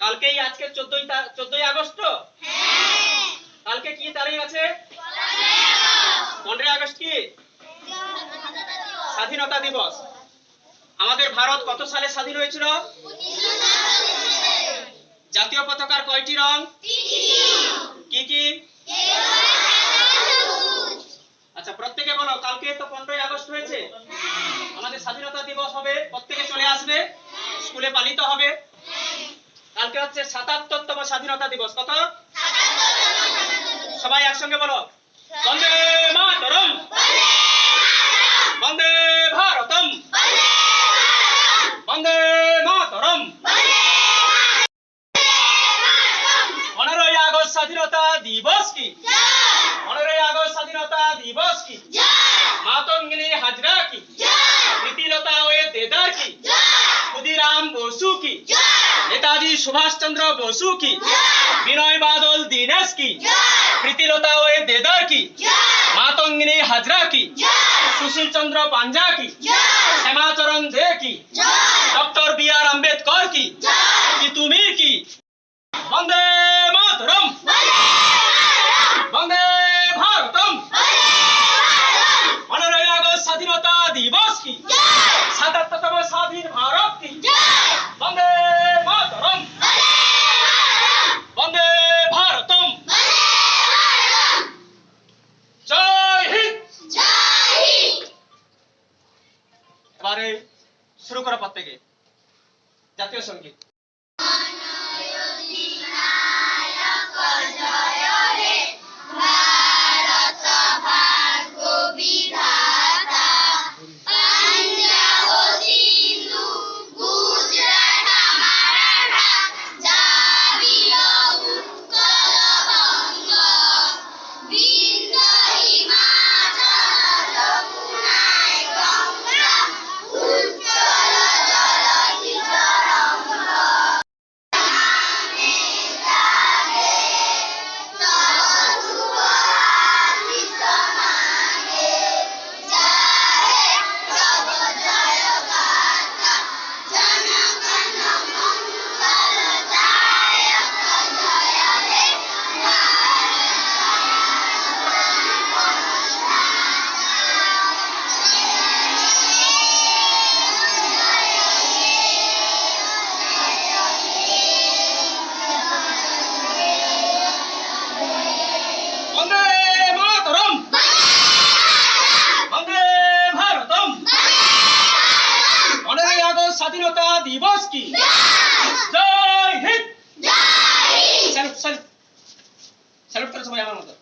কালকেই আজকে চোদ্দই চোদ্দই আগস্ট? কালকে কি তারিখ আছে? পনেরোই আগস্ট কি? স্বাধীনতা দিবস। আমাদের ভারত কত সালে স্বাধীন হয়েছিল? জাতীয় পতাকার কয়টি রং? কি কি আচ্ছা প্রত্যেকে বলো কালকে তো পনেরোই আগস্ট হয়েছে আমাদের স্বাধীনতা দিবস হবে প্রত্যেকে চলে আসবে স্কুলে পালিত হবে। কালকে হচ্ছে সাতাত্তরতম স্বাধীনতা দিবস কত? সবাই একসঙ্গে বলো। বন্দে মাতরম বন্দে ভারতম বন্দে মাতরম পনেরোই আগস্ট স্বাধীনতা দিবস কি পনেরোই আগস্ট স্বাধীনতা দিবস কি মাতঙ্গিনী হাজরা কি প্রীতিলতা ওয়ে দেদার কি? ক্ষুদিরাম বসু কি? নেতাজি সুভাষচন্দ্র বসু কি? বিনয় বাদল দীনেশ কি? প্রীতিলতা ওয়ে দেদার কি? মাতঙ্গিনী হাজরা কি? সুশীল চন্দ্র পাঞ্জা কি? শ্যামাচরণ দে কি? ডক্টর বি আর আম্বেদকর কি কি তুমি কি বন্দে মাতরম বন্দে ভারতম পনেরোই আগস্ট স্বাধীনতা দিবস কি সাতাত্তরতম স্বাধীন ভারত কি বন্দে মাতরম বন্দে ভারতম জয় হিন্দ এবারে শুরু করা প্রত্যেকে। জাতীয় সংগীত। স্বাধীনতা দিবস কি Jai Hind Jai Hind salute salute salute করো সবাই আমার মতো